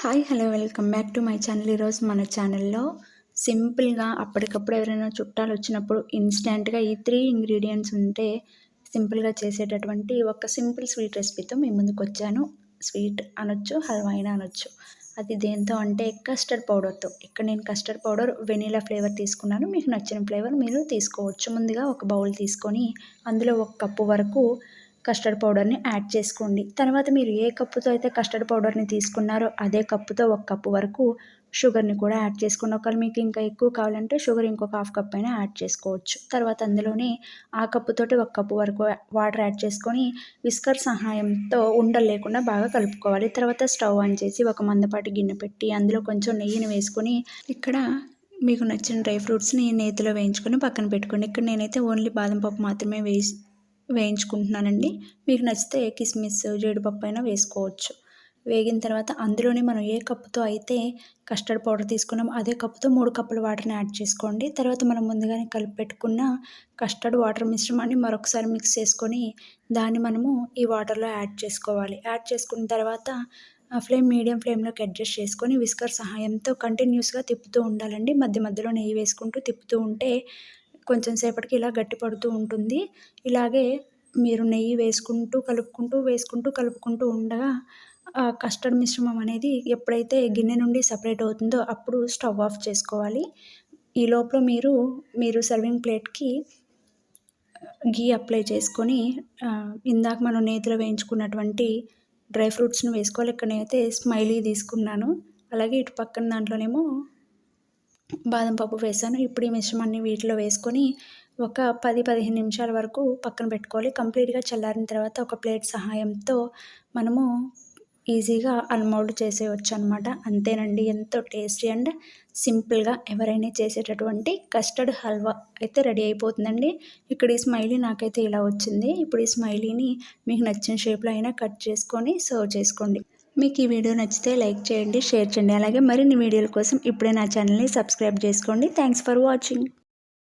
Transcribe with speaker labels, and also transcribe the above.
Speaker 1: Hi hello welcome back to my channel. ఈరోజు మన ఛానల్లో సింపుల్గా అప్పటికప్పుడు ఎవరైనా చుట్టాలు వచ్చినప్పుడు ఇన్స్టెంట్గా ఈ త్రీ ఇంగ్రీడియంట్స్ ఉంటే సింపుల్గా చేసేటటువంటి ఒక సింపుల్ స్వీట్ రెసిపీతో మీ ముందుకు వచ్చాను. స్వీట్ అనొచ్చు హల్వా అయినా అనొచ్చు. అది దేంతో అంటే కస్టర్డ్ పౌడర్తో. ఇక్కడ నేను కస్టర్డ్ పౌడర్ వెనీలా ఫ్లేవర్ తీసుకున్నాను. మీకు నచ్చిన ఫ్లేవర్ మీరు తీసుకోవచ్చు. ముందుగా ఒక బౌల్ తీసుకొని అందులో ఒక కప్పు వరకు కస్టర్డ్ పౌడర్ని యాడ్ చేసుకోండి. తర్వాత మీరు ఏ కప్పుతో అయితే కస్టర్డ్ పౌడర్ని తీసుకున్నారో అదే కప్పుతో ఒక కప్పు వరకు షుగర్ని కూడా యాడ్ చేసుకోండి. ఒకవేళ మీకు ఇంకా ఎక్కువ కావాలంటే షుగర్ ఇంకొక హాఫ్ కప్ అయినా యాడ్ చేసుకోవచ్చు. తర్వాత అందులోనే ఆ కప్పుతోటి ఒక కప్పు వరకు వాటర్ యాడ్ చేసుకొని విస్కర్ సహాయంతో ఉండలు లేకుండా బాగా కలుపుకోవాలి. తర్వాత స్టవ్ ఆన్ చేసి ఒక మందపాటి గిన్నె పెట్టి అందులో కొంచెం నెయ్యిని వేసుకొని ఇక్కడ మీకు నచ్చిన డ్రై ఫ్రూట్స్ని నేతిలో వేయించుకొని పక్కన పెట్టుకోండి. ఇక్కడ నేనైతే ఓన్లీ బాదం పప్పు మాత్రమే వేసి వేయించుకుంటున్నానండి. మీకు నచ్చితే కిస్మిస్ జీడిపప్పు అయినా వేసుకోవచ్చు. వేగిన తర్వాత అందులోనే మనం ఏ కప్పుతో అయితే కస్టర్డ్ పౌడర్ తీసుకున్నాం అదే కప్పుతో మూడు కప్పుల వాటర్ని యాడ్ చేసుకోండి. తర్వాత మనం ముందుగానే కలిపి పెట్టుకున్న కస్టర్డ్ వాటర్ మిశ్రమాన్ని మరొకసారి మిక్స్ చేసుకొని దాన్ని మనము ఈ వాటర్లో యాడ్ చేసుకోవాలి. యాడ్ చేసుకున్న తర్వాత ఫ్లేమ్ మీడియం ఫ్లేమ్లోకి అడ్జస్ట్ చేసుకొని విస్కర్ సహాయంతో కంటిన్యూస్గా తిప్పుతూ ఉండాలండి. మధ్య మధ్యలో నెయ్యి వేసుకుంటూ తిప్పుతూ ఉంటే కొంచెం సేపటికి ఇలా గట్టి పడుతూ ఉంటుంది. ఇలాగే మీరు నెయ్యి వేసుకుంటూ కలుపుకుంటూ వేసుకుంటూ కలుపుకుంటూ ఉండగా కస్టర్డ్ మిశ్రమం అనేది ఎప్పుడైతే గిన్నె నుండి సపరేట్ అవుతుందో అప్పుడు స్టవ్ ఆఫ్ చేసుకోవాలి. ఈ లోపల మీరు మీరు సర్వింగ్ ప్లేట్కి గీ అప్లై చేసుకొని ఇందాక మనం నేతిలో వేయించుకున్నటువంటి డ్రై ఫ్రూట్స్ని వేసుకోవాలి. ఇక్కడ నేనైతే స్మైలీ తీసుకున్నాను. అలాగే ఇటు పక్కన దాంట్లోనేమో బాదం పప్పు వేసాను. ఇప్పుడు ఈ మిశ్రమాన్ని వీటిలో వేసుకొని ఒక పది పదిహేను నిమిషాల వరకు పక్కన పెట్టుకోవాలి. కంప్లీట్గా చల్లారిన తర్వాత ఒక ప్లేట్ సహాయంతో మనము ఈజీగా అన్మౌల్డ్ చేసేయచ్చు అనమాట అంతేనండి. ఎంతో టేస్టీ అండ్ సింపుల్గా ఎవరైనా చేసేటటువంటి కస్టర్డ్ హల్వా అయితే రెడీ అయిపోతుందండి. ఇక్కడ ఈ స్మైలీ నాకైతే ఇలా వచ్చింది. ఇప్పుడు ఈ స్మైలీని మీకు నచ్చిన షేప్లో అయినా కట్ చేసుకొని సర్వ్ చేసుకోండి. మీకు ఈ వీడియో నచ్చితే లైక్ చేయండి షేర్ చేయండి. అలాగే మరిన్ని వీడియోల కోసం ఇప్పుడే నా ఛానల్ని సబ్స్క్రైబ్ చేసుకోండి. Thanks for watching